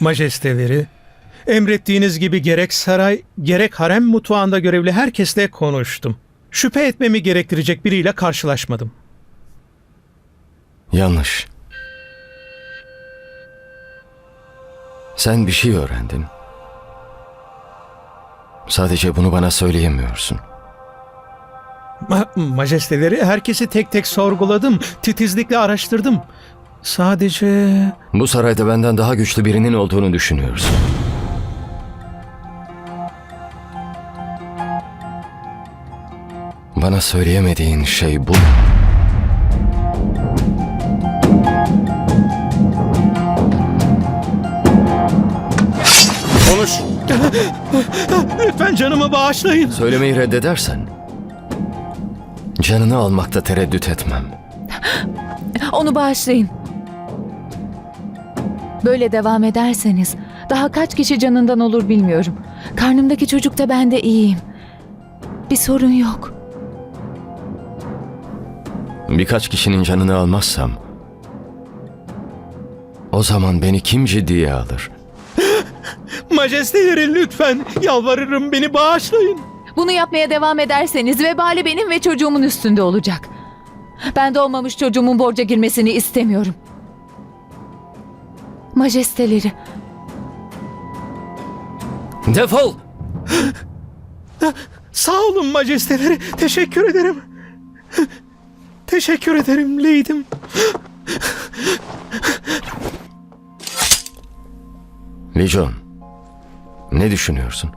Majesteleri, emrettiğiniz gibi gerek saray gerek harem mutfağında görevli herkesle konuştum. Şüphe etmemi gerektirecek biriyle karşılaşmadım. Yanlış. Sen bir şey öğrendin. Sadece bunu bana söyleyemiyorsun. Ma- majesteleri herkesi tek tek sorguladım, titizlikle araştırdım. Sadece Bu sarayda benden daha güçlü birinin olduğunu düşünüyorsun. Bana söyleyemediğin şey bu. Konuş. lütfen canımı bağışlayın. Söylemeyi reddedersen canını almakta tereddüt etmem. Onu bağışlayın. Böyle devam ederseniz daha kaç kişi canından olur bilmiyorum. Karnımdaki çocuk da ben de iyiyim. Bir sorun yok. Birkaç kişinin canını almazsam o zaman beni kim ciddiye alır? Majesteleri lütfen yalvarırım beni bağışlayın. Bunu yapmaya devam ederseniz vebali benim ve çocuğumun üstünde olacak. Ben doğmamış çocuğumun borca girmesini istemiyorum. Majesteleri, Defol! Sağ olun majesteleri. Teşekkür ederim. Teşekkür ederim Leydim. Lijon, ne düşünüyorsun?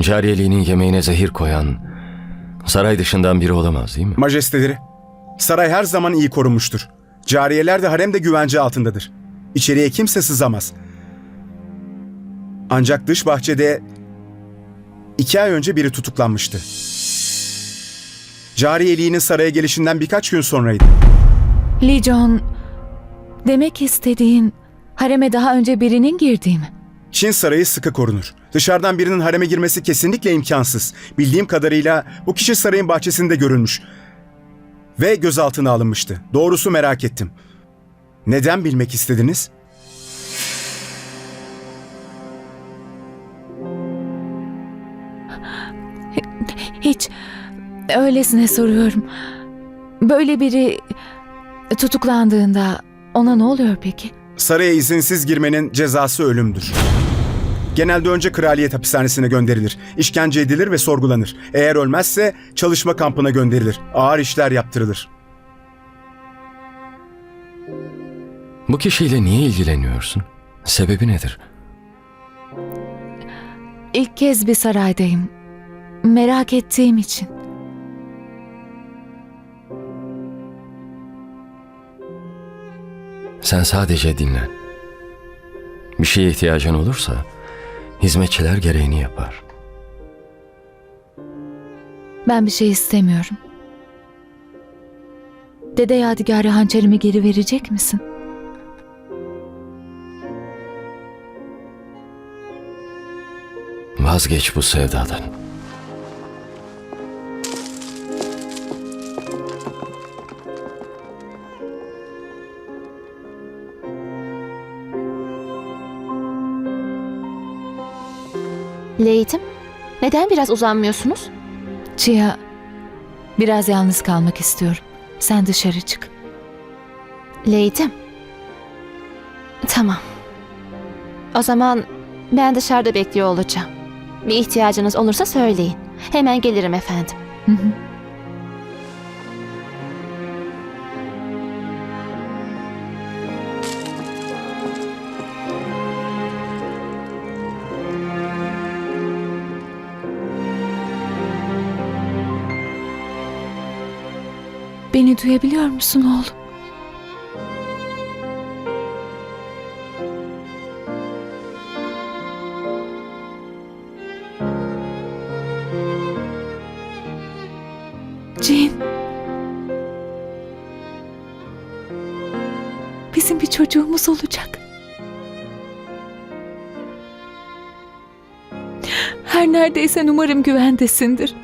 Cariyeliğinin yemeğine zehir koyan saray dışından biri olamaz değil mi? Majesteleri. Saray her zaman iyi korunmuştur. Cariyeler de harem de güvence altındadır. İçeriye kimse sızamaz. Ancak dış bahçede iki ay önce biri tutuklanmıştı. Cariyeliğinin saraya gelişinden birkaç gün sonraydı. Lijon, demek istediğin hareme daha önce birinin girdiği mi? Çin sarayı sıkı korunur. Dışarıdan birinin hareme girmesi kesinlikle imkansız. Bildiğim kadarıyla bu kişi sarayın bahçesinde görülmüş. Ve gözaltına alınmıştı. Doğrusu merak ettim. Neden bilmek istediniz? Hiç öylesine soruyorum. Böyle biri tutuklandığında ona ne oluyor peki? Saraya izinsiz girmenin cezası ölümdür. Genelde önce kraliyet hapishanesine gönderilir. İşkence edilir ve sorgulanır. Eğer ölmezse çalışma kampına gönderilir. Ağır işler yaptırılır. Bu kişiyle niye ilgileniyorsun? Sebebi nedir? İlk kez bir saraydayım. Merak ettiğim için. Sen sadece dinlen. Bir şeye ihtiyacın olursa hizmetçiler gereğini yapar. Ben bir şey istemiyorum. Dede Yadigar'a hançerimi geri verecek misin? Vazgeç bu sevdadan. Leydim, neden biraz uzanmıyorsunuz? Chia, biraz yalnız kalmak istiyorum. Sen dışarı çık. Leydim. Tamam. O zaman ben dışarıda bekliyor olacağım. Bir ihtiyacınız olursa söyleyin. Hemen gelirim efendim. Beni duyabiliyor musun oğlum? Çocuğumuz olacak. Her neredeysen umarım güvendesindir.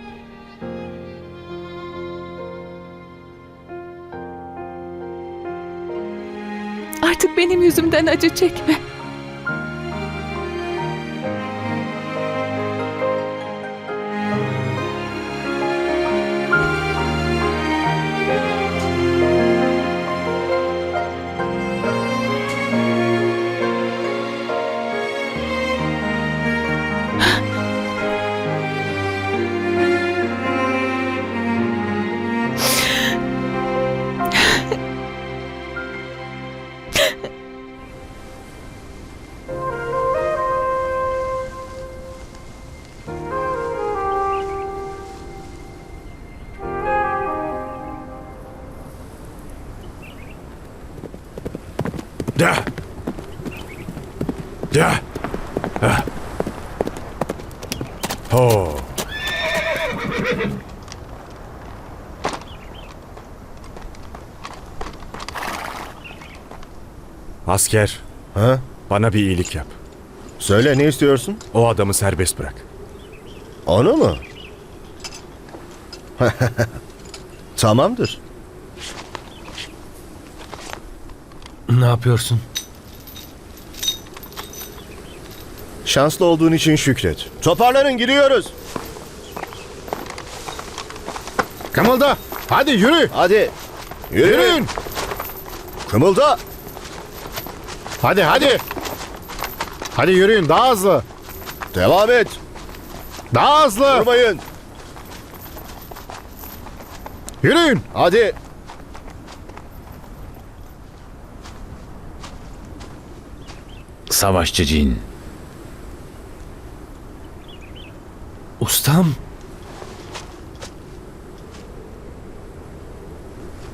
Artık benim yüzümden acı çekme. Ya. Ya. Ah. Ho. Asker, Ha? bana bir iyilik yap. Söyle ne istiyorsun? O adamı serbest bırak. Onu mu? Tamamdır. Ne yapıyorsun? Şanslı olduğun için şükret. Toparlanın gidiyoruz. Kımılda. Hadi yürü. Hadi. Yürüyün. Yürüyün. Kımılda. Hadi hadi. Hadi yürüyün daha hızlı. Devam et. Daha hızlı. Durmayın. Yürüyün. Hadi. Savaşçı cin. Ustam.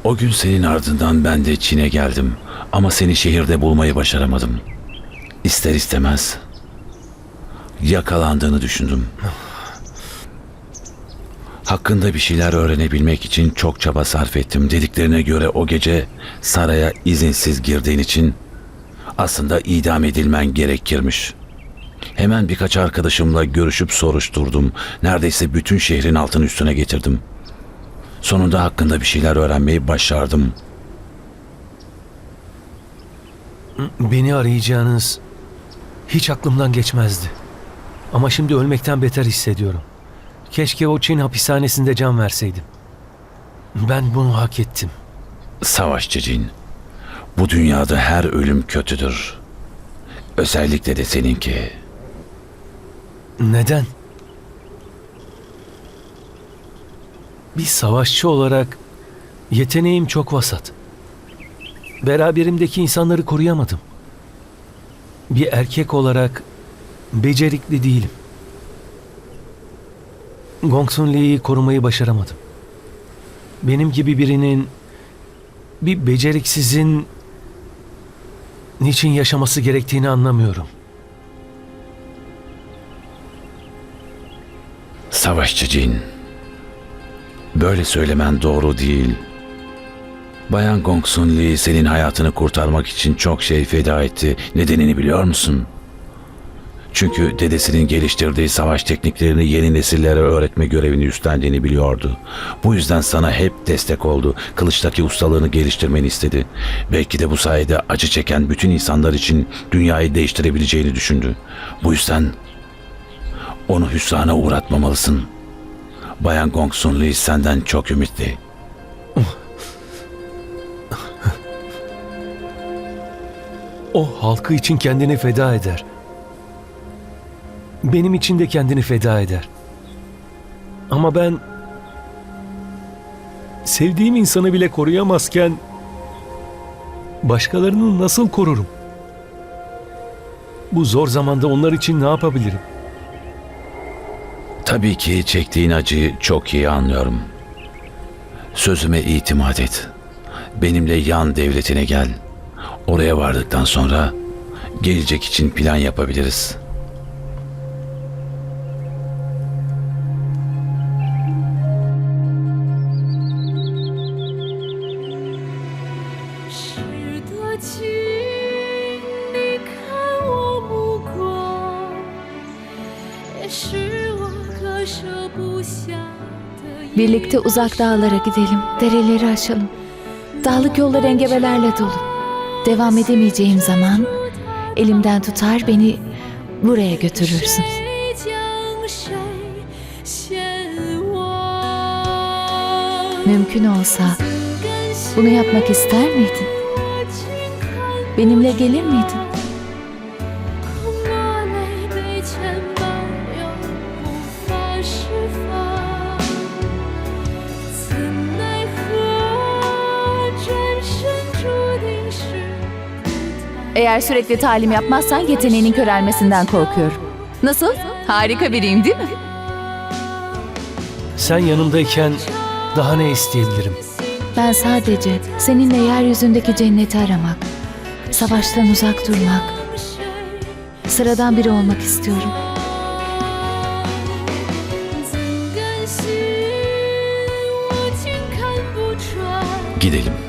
O gün senin ardından ben de Çin'e geldim. Ama seni şehirde bulmayı başaramadım. İster istemez. Yakalandığını düşündüm. Hakkında bir şeyler öğrenebilmek için çok çaba sarf ettim. Dediklerine göre o gece saraya izinsiz girdiğin için aslında idam edilmen gerekirmiş. Hemen birkaç arkadaşımla görüşüp soruşturdum. Neredeyse bütün şehrin altını üstüne getirdim. Sonunda hakkında bir şeyler öğrenmeyi başardım. Beni arayacağınız hiç aklımdan geçmezdi. Ama şimdi ölmekten beter hissediyorum. Keşke o Çin hapishanesinde can verseydim. Ben bunu hak ettim. Savaşçı cin. Bu dünyada her ölüm kötüdür. Özellikle de seninki. Neden? Bir savaşçı olarak yeteneğim çok vasat. Beraberimdeki insanları koruyamadım. Bir erkek olarak becerikli değilim. Gongsun Lee'yi korumayı başaramadım. Benim gibi birinin bir beceriksizin niçin yaşaması gerektiğini anlamıyorum. Savaşçı cin. Böyle söylemen doğru değil. Bayan Gong Sun Lee senin hayatını kurtarmak için çok şey feda etti. Nedenini biliyor musun? Çünkü dedesinin geliştirdiği savaş tekniklerini yeni nesillere öğretme görevini üstlendiğini biliyordu. Bu yüzden sana hep destek oldu. Kılıçtaki ustalığını geliştirmeni istedi. Belki de bu sayede acı çeken bütün insanlar için dünyayı değiştirebileceğini düşündü. Bu yüzden onu hüsrana uğratmamalısın. Bayan Gong Sun Lee senden çok ümitli. O halkı için kendini feda eder. Benim için de kendini feda eder. Ama ben sevdiğim insanı bile koruyamazken başkalarını nasıl korurum? Bu zor zamanda onlar için ne yapabilirim? Tabii ki çektiğin acıyı çok iyi anlıyorum. Sözüme itimat et. Benimle yan devletine gel. Oraya vardıktan sonra gelecek için plan yapabiliriz. Birlikte uzak dağlara gidelim, dereleri aşalım. Dağlık yollar engebelerle dolu. Devam edemeyeceğim zaman elimden tutar beni buraya götürürsün. Mümkün olsa bunu yapmak ister miydin? Benimle gelir miydin? Eğer sürekli talim yapmazsan yeteneğinin körelmesinden korkuyorum. Nasıl? Harika biriyim değil mi? Sen yanımdayken daha ne isteyebilirim? Ben sadece seninle yeryüzündeki cenneti aramak, savaştan uzak durmak, sıradan biri olmak istiyorum. Gidelim.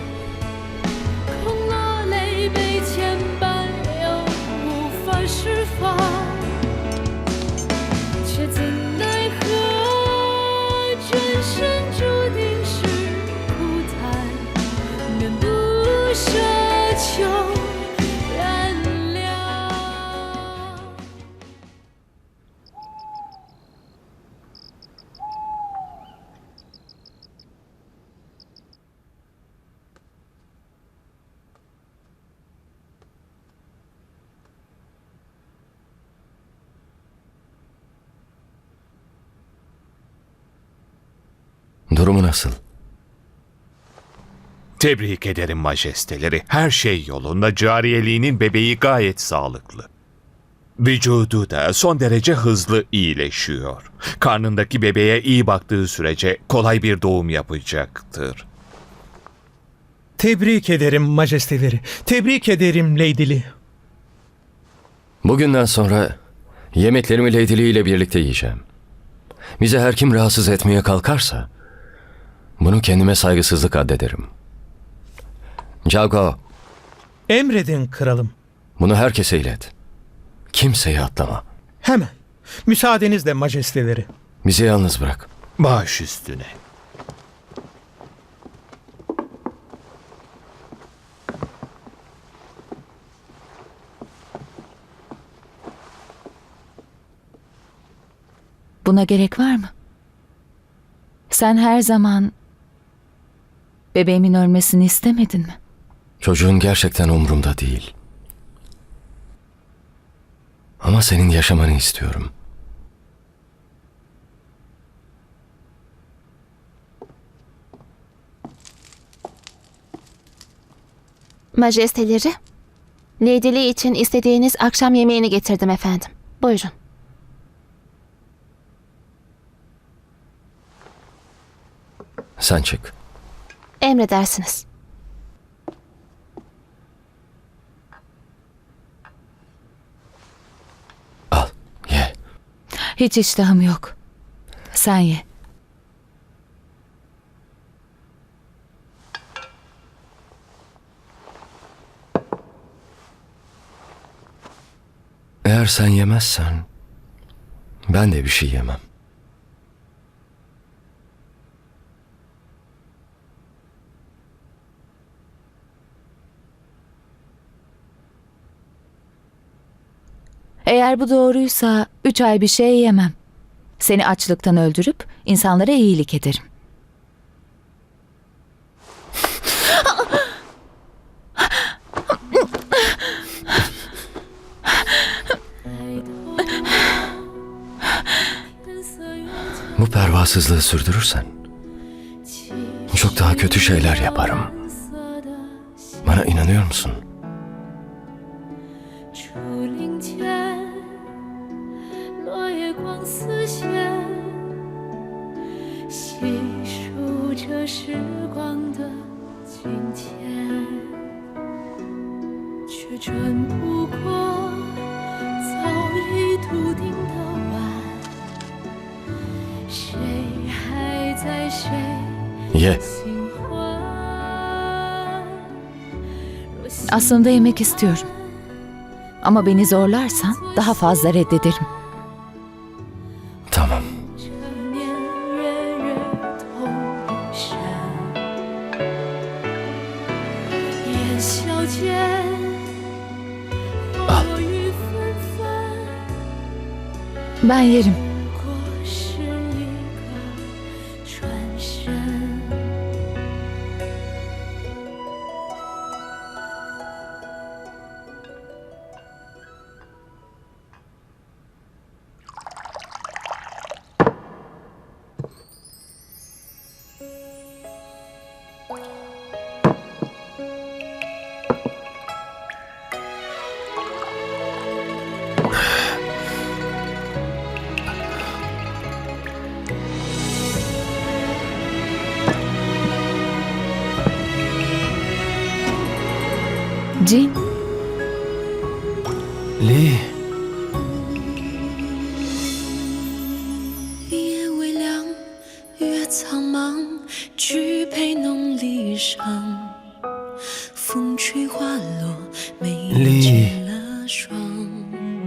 Durumu nasıl? Tebrik ederim majesteleri. Her şey yolunda. Cariyeliğinin bebeği gayet sağlıklı. Vücudu da son derece hızlı iyileşiyor. Karnındaki bebeğe iyi baktığı sürece kolay bir doğum yapacaktır. Tebrik ederim majesteleri. Tebrik ederim Lee. Bugünden sonra yemeklerimi Lee ile birlikte yiyeceğim. Bize her kim rahatsız etmeye kalkarsa bunu kendime saygısızlık addederim. Jago, Emredin kralım. bunu herkese ilet. Kimseyi atlama. Hemen. Müsaadenizle majesteleri. Bizi yalnız bırak. Baş üstüne. Buna gerek var mı? Sen her zaman bebeğimin ölmesini istemedin mi? Çocuğun gerçekten umurumda değil. Ama senin yaşamanı istiyorum. Majesteleri, Lady Lee için istediğiniz akşam yemeğini getirdim efendim. Buyurun. Sen çık. Emredersiniz. Al, ye. Hiç iştahım yok. Sen ye. Eğer sen yemezsen ben de bir şey yemem. Eğer bu doğruysa üç ay bir şey yemem. Seni açlıktan öldürüp insanlara iyilik ederim. Bu pervasızlığı sürdürürsen çok daha kötü şeyler yaparım. Bana inanıyor musun? 细数着时光的金钱，却转不过早已笃定的弯。谁还在谁 Ye. 新欢？若心 Aslında yemek istiyorum. Ama beni zorlarsan daha fazla reddederim. Cin. Lee.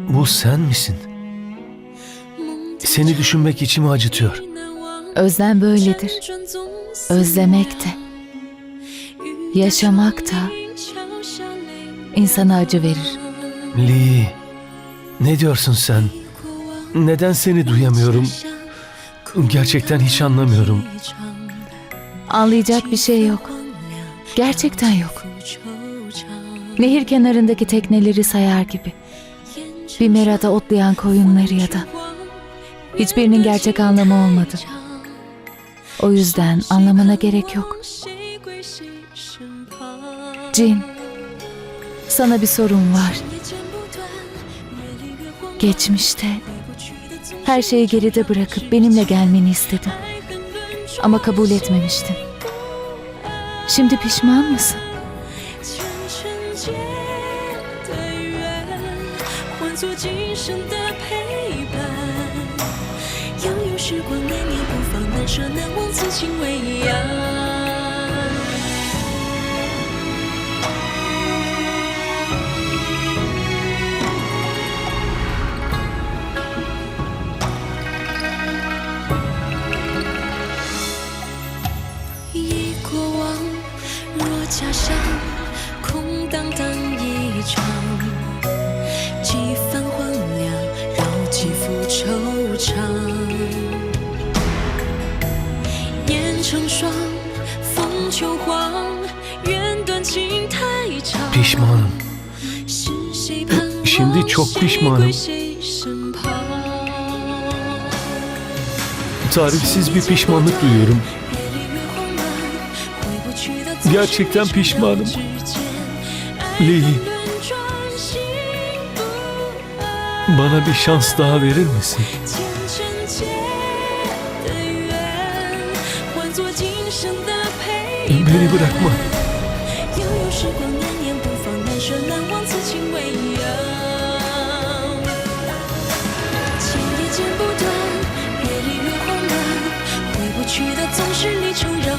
Bu sen misin? Seni düşünmek içimi acıtıyor. Özlem böyledir. Özlemek de. Yaşamak da insana acı verir. Lee, ne diyorsun sen? Neden seni duyamıyorum? Gerçekten hiç anlamıyorum. Anlayacak bir şey yok. Gerçekten yok. Nehir kenarındaki tekneleri sayar gibi. Bir merada otlayan koyunları ya da hiçbirinin gerçek anlamı olmadı. O yüzden anlamana gerek yok. Cin, sana bir sorun var. Geçmişte her şeyi geride bırakıp benimle gelmeni istedim. Ama kabul etmemiştin. Şimdi pişman mısın? 荡荡一场。几番荒凉，绕几幅惆怅。烟成霜，风秋黄，缘断情太长。 Pişmanım. 是谁盼望 Şimdi çok 谁 pişmanım. 归谁身旁 Tarifsiz bir pişmanlık duyuyorum. Gerçekten pişmanım. Lee, bana bir şans daha verir misin? Beni bırakma. 悠悠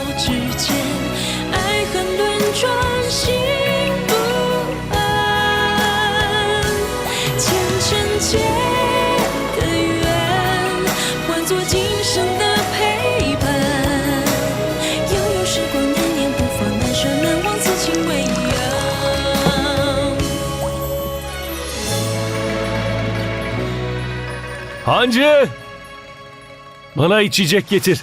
Hancı! Bana içecek getir.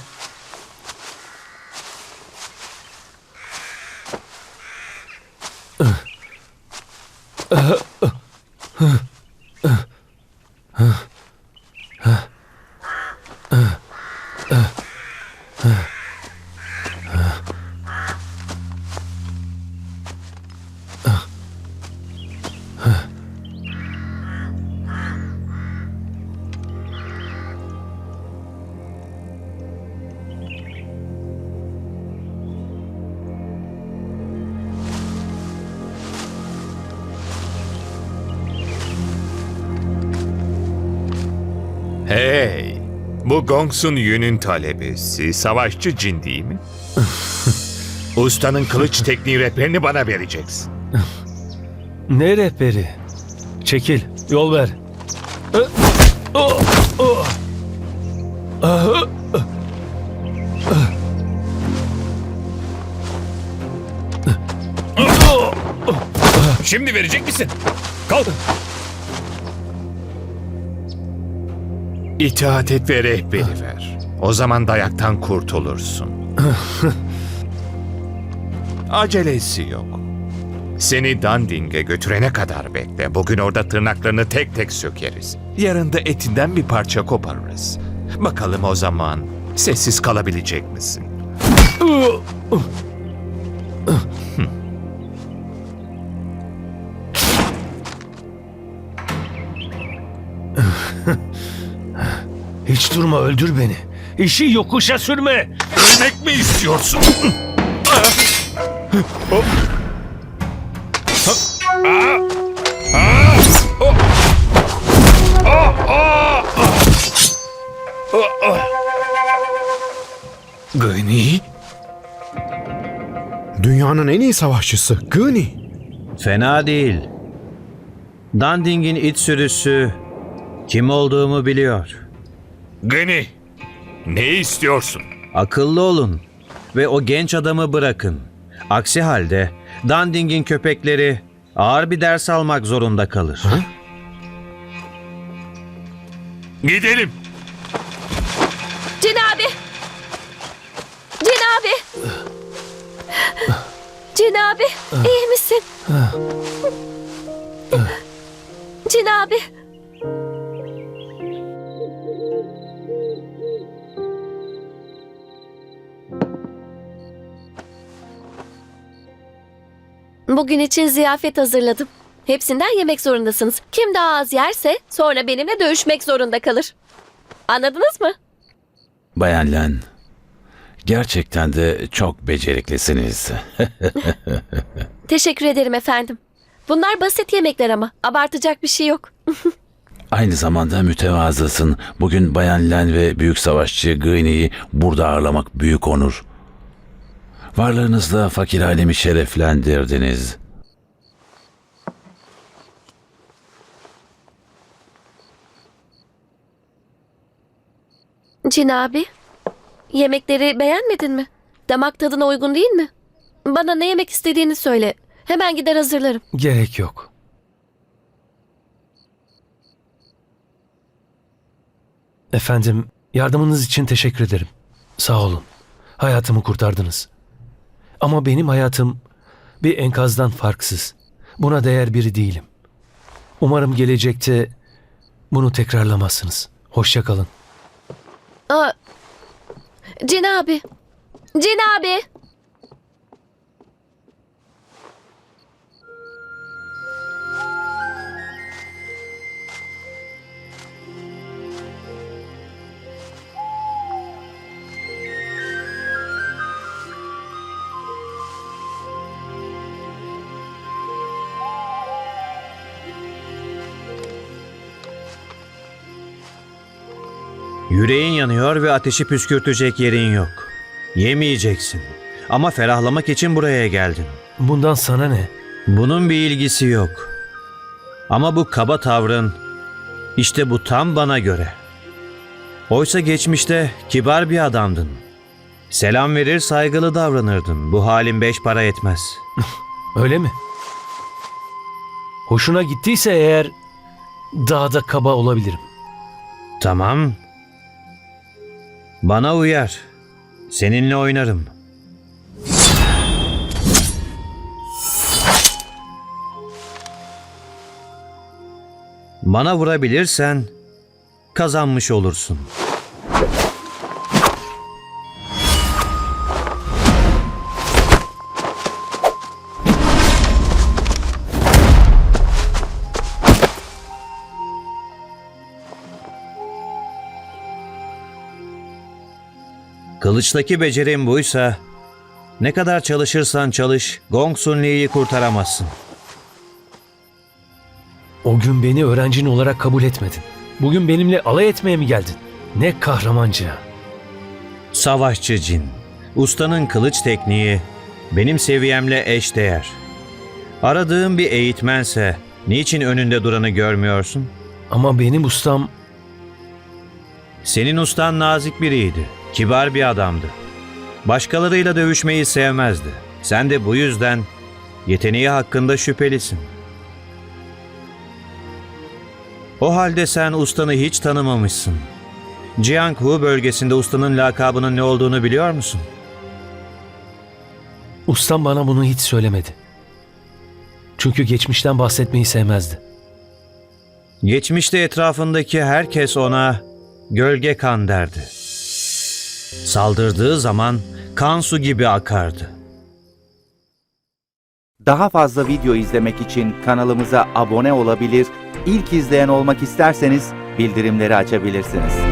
Gongsun Yun'un talebesi savaşçı cin değil mi? Ustanın kılıç tekniği rehberini bana vereceksin. Ne rehberi? Çekil, yol ver. Ö- Şimdi verecek misin? Kalk! İtaat et ve rehberi ver. O zaman dayaktan kurtulursun. Acelesi yok. Seni Danding'e götürene kadar bekle. Bugün orada tırnaklarını tek tek sökeriz. Yarın da etinden bir parça koparırız. Bakalım o zaman sessiz kalabilecek misin? Hiç durma öldür beni. İşi yokuşa sürme. Ölmek mi istiyorsun? Hop. Gani? Dünyanın en iyi savaşçısı Gani. Fena değil. Danding'in iç sürüsü kim olduğumu biliyor. Gani, ne istiyorsun? Akıllı olun ve o genç adamı bırakın. Aksi halde Danding'in köpekleri ağır bir ders almak zorunda kalır. Gidelim. Cin abi! Cin abi! Cin abi, iyi misin? Cin abi. Bugün için ziyafet hazırladım. Hepsinden yemek zorundasınız. Kim daha az yerse sonra benimle dövüşmek zorunda kalır. Anladınız mı? Bayan Len, gerçekten de çok beceriklisiniz. Teşekkür ederim efendim. Bunlar basit yemekler ama abartacak bir şey yok. Aynı zamanda mütevazısın. Bugün Bayan Len ve büyük savaşçı Gıyni'yi burada ağırlamak büyük onur. Varlığınızla fakir alemi şereflendirdiniz. Cin abi, yemekleri beğenmedin mi? Damak tadına uygun değil mi? Bana ne yemek istediğini söyle. Hemen gider hazırlarım. Gerek yok. Efendim, yardımınız için teşekkür ederim. Sağ olun. Hayatımı kurtardınız. Ama benim hayatım bir enkazdan farksız. Buna değer biri değilim. Umarım gelecekte bunu tekrarlamazsınız. Hoşça kalın. Aa, Cin abi. Yüreğin yanıyor ve ateşi püskürtecek yerin yok. Yemeyeceksin. Ama ferahlamak için buraya geldin. Bundan sana ne? Bunun bir ilgisi yok. Ama bu kaba tavrın işte bu tam bana göre. Oysa geçmişte kibar bir adamdın. Selam verir saygılı davranırdın. Bu halin beş para etmez. Öyle mi? Hoşuna gittiyse eğer daha da kaba olabilirim. Tamam. Bana uyar. Seninle oynarım. Bana vurabilirsen kazanmış olursun. Kılıçtaki becerin buysa ne kadar çalışırsan çalış Gong Sun Lee'yi kurtaramazsın. O gün beni öğrencin olarak kabul etmedin. Bugün benimle alay etmeye mi geldin? Ne kahramanca. Savaşçı cin. Ustanın kılıç tekniği benim seviyemle eşdeğer. Aradığım bir eğitmense niçin önünde duranı görmüyorsun? Ama benim ustam Senin ustan nazik biriydi. Kibar bir adamdı. Başkalarıyla dövüşmeyi sevmezdi. Sen de bu yüzden yeteneği hakkında şüphelisin. O halde sen ustanı hiç tanımamışsın. Jianghu bölgesinde ustanın lakabının ne olduğunu biliyor musun? ustam bana bunu hiç söylemedi. Çünkü geçmişten bahsetmeyi sevmezdi. Geçmişte etrafındaki herkes ona gölge kan derdi. Saldırdığı zaman kan su gibi akardı. Daha fazla video izlemek için kanalımıza abone olabilir, ilk izleyen olmak isterseniz bildirimleri açabilirsiniz.